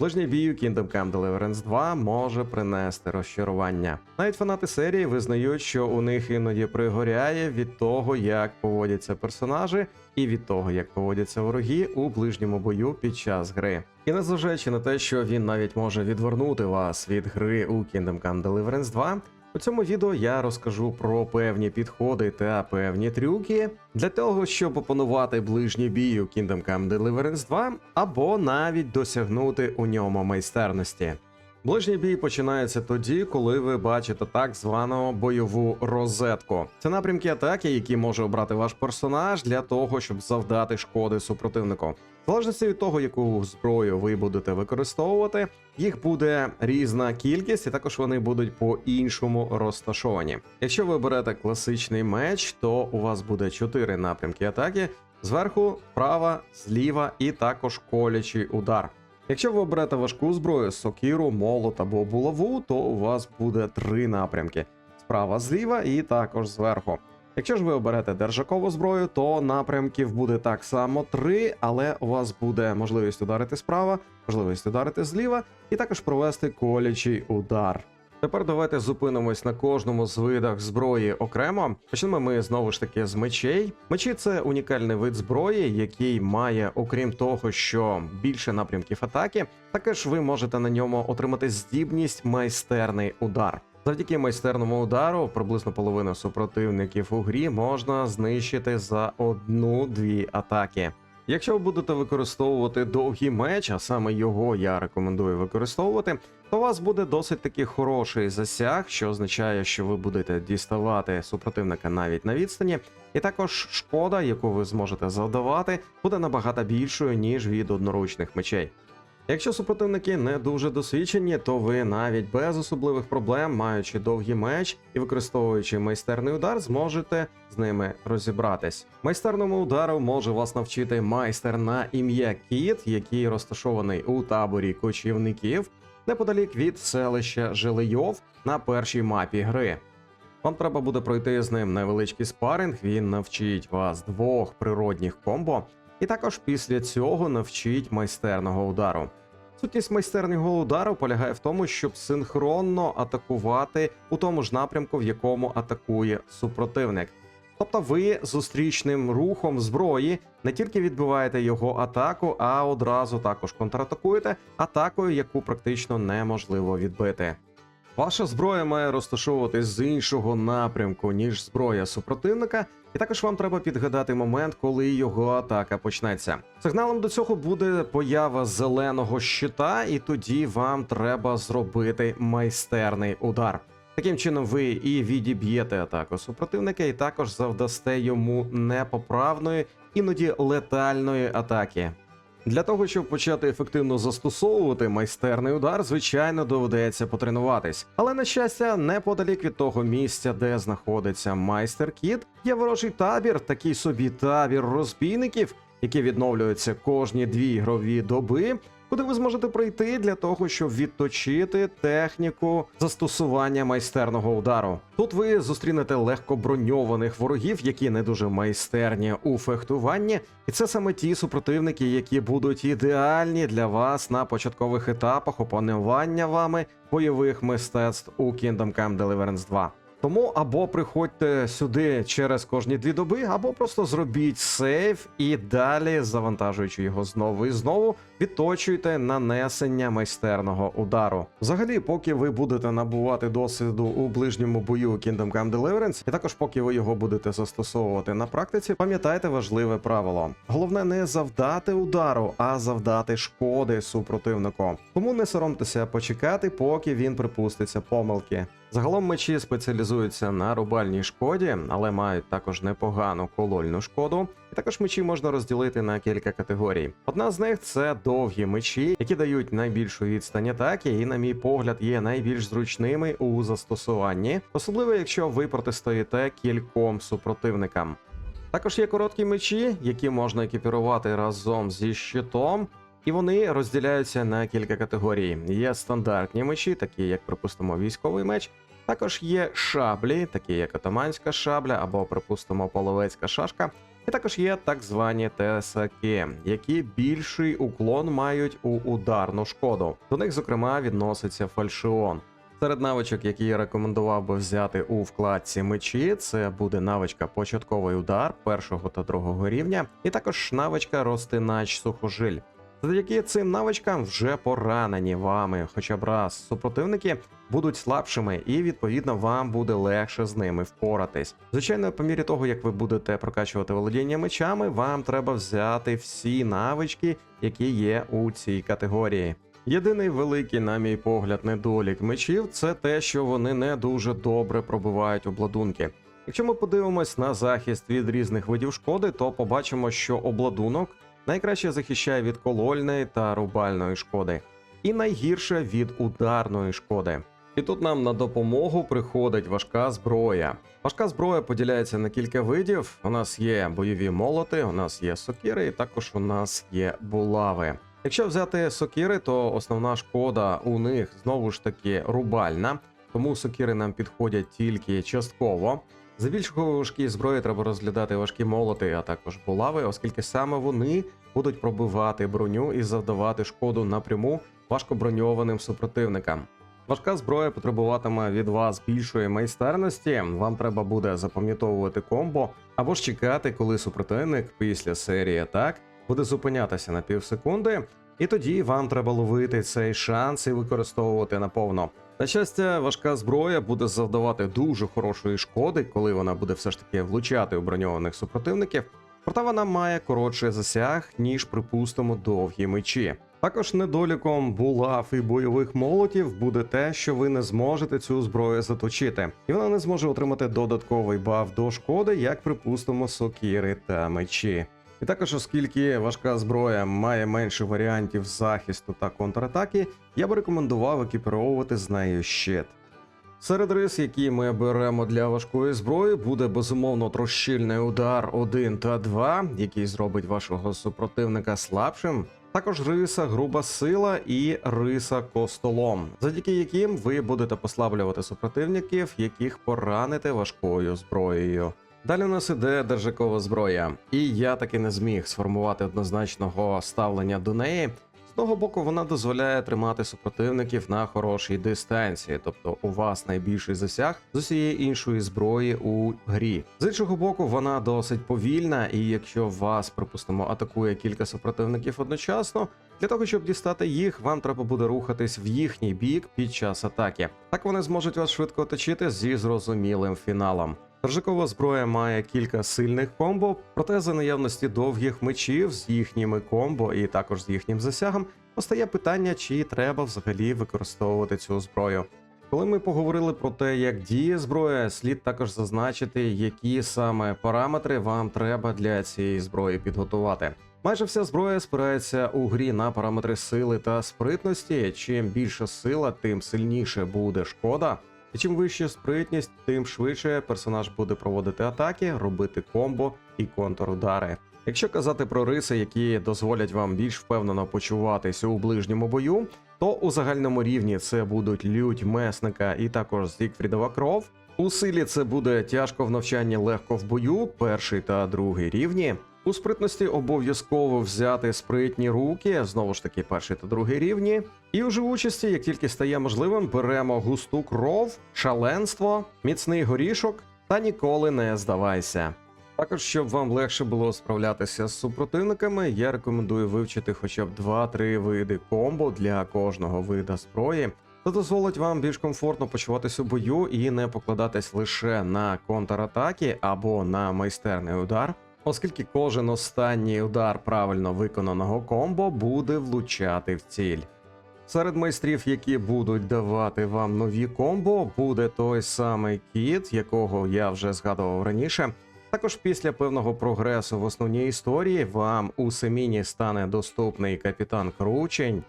Ближній бій у Kingdom Come Deliverance 2 може принести розчарування. Навіть фанати серії визнають, що у них іноді пригоряє від того, як поводяться персонажі, і від того, як поводяться вороги у ближньому бою під час гри. І незважаючи на те, що він навіть може відвернути вас від гри у Kingdom Come Deliverance 2, у цьому відео я розкажу про певні підходи та певні трюки для того, щоб опанувати ближній бій у Kingdom Come Deliverance 2 або навіть досягнути у ньому майстерності. Ближній бій починається тоді, коли ви бачите так звану бойову розетку. Це напрямки атаки, які може обрати ваш персонаж для того, щоб завдати шкоди супротивнику. Залежності від того, яку зброю ви будете використовувати, їх буде різна кількість, і також вони будуть по-іншому розташовані. Якщо ви берете класичний меч, то у вас буде 4 напрямки атаки: зверху, справа, зліва і також колячий удар. Якщо ви оберете важку зброю, сокіру, молот або булаву, то у вас буде три напрямки: справа, зліва і також зверху. Якщо ж ви оберете держакову зброю, то напрямків буде так само три, але у вас буде можливість ударити справа, можливість ударити зліва, і також провести колячий удар. Тепер давайте зупинимось на кожному з видах зброї окремо. Почнемо ми знову ж таки з мечей. Мечі це унікальний вид зброї, який має, окрім того, що більше напрямків атаки, також ви можете на ньому отримати здібність майстерний удар. Завдяки майстерному удару приблизно половину супротивників у грі можна знищити за одну-дві атаки. Якщо ви будете використовувати довгий меч, а саме його я рекомендую використовувати, то у вас буде досить таки хороший засяг, що означає, що ви будете діставати супротивника навіть на відстані, і також шкода, яку ви зможете завдавати, буде набагато більшою ніж від одноручних мечей. Якщо супротивники не дуже досвідчені, то ви навіть без особливих проблем, маючи довгий меч і використовуючи майстерний удар, зможете з ними розібратись. Майстерному удару може вас навчити майстер на ім'я Кіт, який розташований у таборі кочівників неподалік від селища Жилийов на першій мапі гри. Вам треба буде пройти з ним невеличкий спаринг. Він навчить вас двох природних комбо, і також після цього навчить майстерного удару. Сутність майстерного удару полягає в тому, щоб синхронно атакувати у тому ж напрямку, в якому атакує супротивник. Тобто ви зустрічним рухом зброї не тільки відбиваєте його атаку, а одразу також контратакуєте атакою, яку практично неможливо відбити. Ваша зброя має розташовуватись з іншого напрямку, ніж зброя супротивника, і також вам треба підгадати момент, коли його атака почнеться. Сигналом до цього буде поява зеленого щита, і тоді вам треба зробити майстерний удар. Таким чином, ви і відіб'єте атаку супротивника, і також завдасте йому непоправної, іноді летальної атаки. Для того, щоб почати ефективно застосовувати майстерний удар, звичайно, доведеться потренуватись. Але на щастя, неподалік від того місця, де знаходиться майстер кіт, є ворожий табір, такий собі табір розбійників, які відновлюються кожні дві ігрові доби. Куди ви зможете прийти для того, щоб відточити техніку застосування майстерного удару? Тут ви зустрінете легко броньованих ворогів, які не дуже майстерні у фехтуванні, і це саме ті супротивники, які будуть ідеальні для вас на початкових етапах опанування вами бойових мистецтв у Kingdom Come Deliverance 2. Тому або приходьте сюди через кожні дві доби, або просто зробіть сейф і далі, завантажуючи його знову і знову, відточуйте нанесення майстерного удару. Взагалі, поки ви будете набувати досвіду у ближньому бою Kingdom Come Deliverance, і також поки ви його будете застосовувати на практиці, пам'ятайте важливе правило: головне не завдати удару, а завдати шкоди супротивнику. Тому не соромтеся почекати, поки він припуститься помилки. Загалом мечі спеціалізуються на рубальній шкоді, але мають також непогану колольну шкоду. І також мечі можна розділити на кілька категорій. Одна з них це довгі мечі, які дають найбільшу відстань атаки, і, на мій погляд, є найбільш зручними у застосуванні, особливо якщо ви протистоїте кільком супротивникам. Також є короткі мечі, які можна екіпірувати разом зі щитом. І вони розділяються на кілька категорій. Є стандартні мечі, такі як, припустимо, військовий меч. Також є шаблі, такі як отаманська шабля або, припустимо, половецька шашка. І також є так звані ТСАКи, які більший уклон мають у ударну шкоду. До них, зокрема, відноситься фальшион. Серед навичок, які я рекомендував би взяти у вкладці мечі, це буде навичка початковий удар першого та другого рівня, і також навичка розтинач сухожиль. Завдяки цим навичкам вже поранені вами, хоча б раз супротивники будуть слабшими, і відповідно вам буде легше з ними впоратись. Звичайно, по мірі того, як ви будете прокачувати володіння мечами, вам треба взяти всі навички, які є у цій категорії. Єдиний великий, на мій погляд, недолік мечів це те, що вони не дуже добре пробивають обладунки. Якщо ми подивимось на захист від різних видів шкоди, то побачимо, що обладунок найкраще захищає від колольної та рубальної шкоди, і найгірше від ударної шкоди. І тут нам на допомогу приходить важка зброя. Важка зброя поділяється на кілька видів. У нас є бойові молоти, у нас є сокири, і також у нас є булави. Якщо взяти сокири, то основна шкода у них знову ж таки рубальна, тому сокири нам підходять тільки частково. За більш важкі зброї треба розглядати важкі молоти, а також булави, оскільки саме вони будуть пробивати броню і завдавати шкоду напряму важкоброньованим супротивникам. Важка зброя потребуватиме від вас більшої майстерності. Вам треба буде запам'ятовувати комбо або ж чекати, коли супротивник після серії атак буде зупинятися на півсекунди, і тоді вам треба ловити цей шанс і використовувати наповно. На щастя, важка зброя буде завдавати дуже хорошої шкоди, коли вона буде все ж таки влучати у броньованих супротивників. Проте вона має коротший засяг, ніж, припустимо, довгі мечі. Також недоліком булав і бойових молотів буде те, що ви не зможете цю зброю заточити, і вона не зможе отримати додатковий баф до шкоди, як припустимо, сокири та мечі. І також, оскільки важка зброя має менше варіантів захисту та контратаки, я би рекомендував екіпіровувати з нею щит. Серед рис, які ми беремо для важкої зброї, буде безумовно трощильний удар 1 та 2, який зробить вашого супротивника слабшим. Також риса груба сила і риса костолом, завдяки яким ви будете послаблювати супротивників, яких пораните важкою зброєю. Далі у нас іде держакова зброя, і я таки не зміг сформувати однозначного ставлення до неї. З одного боку, вона дозволяє тримати супротивників на хорошій дистанції, тобто у вас найбільший засяг з усієї іншої зброї у грі. З іншого боку, вона досить повільна, і якщо вас, припустимо, атакує кілька супротивників одночасно, для того щоб дістати їх, вам треба буде рухатись в їхній бік під час атаки. Так вони зможуть вас швидко оточити зі зрозумілим фіналом. Держакова зброя має кілька сильних комбо, проте за наявності довгих мечів з їхніми комбо і також з їхнім засягом постає питання, чи треба взагалі використовувати цю зброю. Коли ми поговорили про те, як діє зброя, слід також зазначити, які саме параметри вам треба для цієї зброї підготувати. Майже вся зброя спирається у грі на параметри сили та спритності. Чим більша сила, тим сильніше буде шкода. І чим вища спритність, тим швидше персонаж буде проводити атаки, робити комбо і контрудари. Якщо казати про риси, які дозволять вам більш впевнено почуватися у ближньому бою, то у загальному рівні це будуть лють месника і також Зікфрідова кров. У силі це буде тяжко в навчанні, легко в бою, перший та другий рівні. У спритності обов'язково взяти спритні руки, знову ж таки, перший та другий рівні. І у живучості, як тільки стає можливим, беремо густу кров, шаленство, міцний горішок та ніколи не здавайся. Також, щоб вам легше було справлятися з супротивниками, я рекомендую вивчити хоча б 2-3 види комбо для кожного вида зброї. Це дозволить вам більш комфортно почуватися у бою і не покладатись лише на контратаки або на майстерний удар, оскільки кожен останній удар правильно виконаного комбо буде влучати в ціль. Серед майстрів, які будуть давати вам нові комбо, буде той самий кіт, якого я вже згадував раніше. Також після певного прогресу в основній історії вам у Семіні стане доступний капітан Кручень,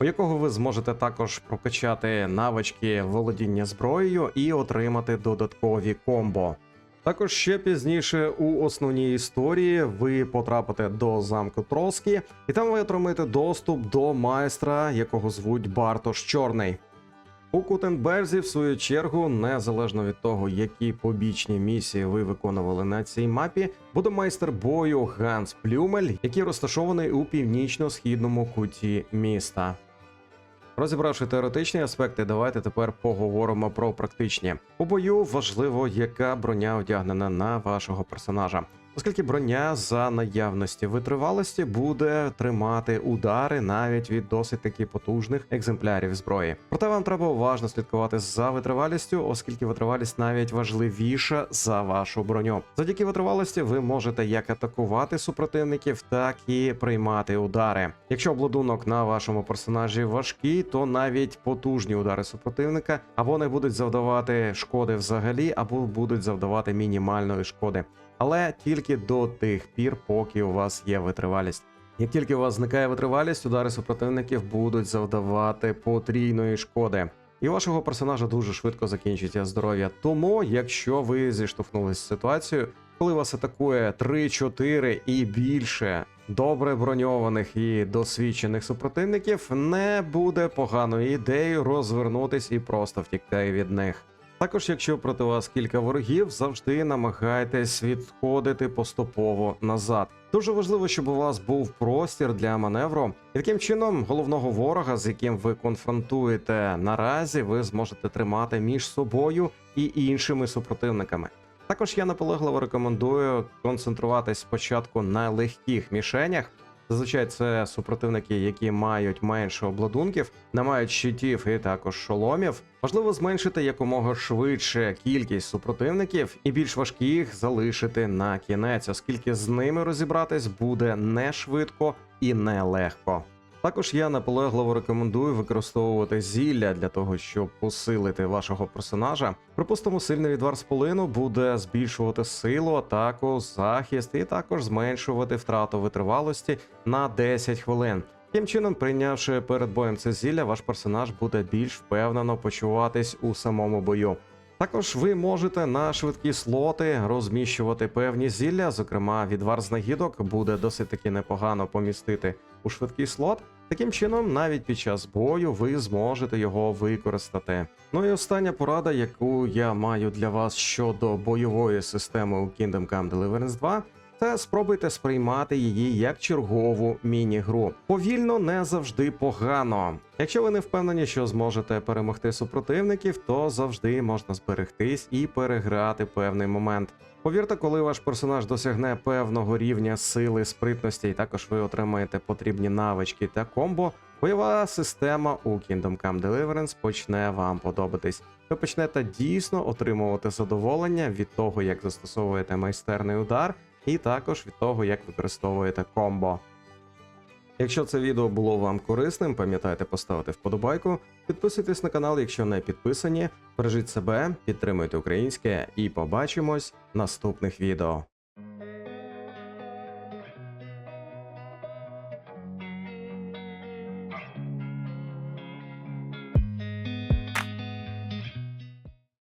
у якого ви зможете також прокачати навички володіння зброєю і отримати додаткові комбо. Також ще пізніше у основній історії ви потрапите до замку Троскі, і там ви отримаєте доступ до майстра, якого звуть Бартош Чорний. У Кутенберзі, в свою чергу, незалежно від того, які побічні місії ви виконували на цій мапі, буде майстер бою Ганс Плюмель, який розташований у північно-східному куті міста. Розібравши теоретичні аспекти, давайте тепер поговоримо про практичні. У бою важливо, яка броня одягнена на вашого персонажа. Оскільки броня за наявності витривалості буде тримати удари навіть від досить таки потужних екземплярів зброї. Проте вам треба уважно слідкувати за витривалістю, оскільки витривалість навіть важливіша за вашу броню. Завдяки витривалості ви можете як атакувати супротивників, так і приймати удари. Якщо обладунок на вашому персонажі важкий, то навіть потужні удари супротивника або не будуть завдавати шкоди взагалі, або будуть завдавати мінімальної шкоди але тільки до тих пір, поки у вас є витривалість. Як тільки у вас зникає витривалість, удари супротивників будуть завдавати потрійної шкоди. І вашого персонажа дуже швидко закінчиться здоров'я. Тому, якщо ви зіштовхнулися з ситуацією, коли вас атакує 3-4 і більше добре броньованих і досвідчених супротивників, не буде поганою ідеєю розвернутись і просто втікти від них. Також, якщо проти вас кілька ворогів, завжди намагайтесь відходити поступово назад. Дуже важливо, щоб у вас був простір для маневру, і таким чином головного ворога, з яким ви конфронтуєте наразі, ви зможете тримати між собою і іншими супротивниками. Також я наполегливо рекомендую концентруватись спочатку на легких мішенях. Зазвичай це супротивники, які мають менше обладунків, не мають щитів і також шоломів. Важливо зменшити якомога швидше кількість супротивників і більш важких залишити на кінець, оскільки з ними розібратись буде не швидко і не легко. Також я наполегливо рекомендую використовувати зілля для того, щоб посилити вашого персонажа. Припустимо, сильний відвар з полину буде збільшувати силу, атаку, захист і також зменшувати втрату витривалості на 10 хвилин. Таким чином, прийнявши перед боєм це зілля, ваш персонаж буде більш впевнено почуватись у самому бою. Також ви можете на швидкі слоти розміщувати певні зілля, зокрема, відвар з буде досить таки непогано помістити у швидкий слот. Таким чином, навіть під час бою ви зможете його використати. Ну і остання порада, яку я маю для вас щодо бойової системи у Kingdom Come Deliverance 2, це спробуйте сприймати її як чергову міні-гру. Повільно не завжди погано. Якщо ви не впевнені, що зможете перемогти супротивників, то завжди можна зберегтись і переграти певний момент. Повірте, коли ваш персонаж досягне певного рівня сили, спритності, і також ви отримаєте потрібні навички та комбо, бойова система у Kingdom Come Deliverance почне вам подобатись. Ви почнете дійсно отримувати задоволення від того, як застосовуєте майстерний удар, і також від того, як використовуєте комбо. Якщо це відео було вам корисним, пам'ятайте поставити вподобайку, підписуйтесь на канал, якщо не підписані. Бережіть себе, підтримуйте українське і побачимось в наступних відео.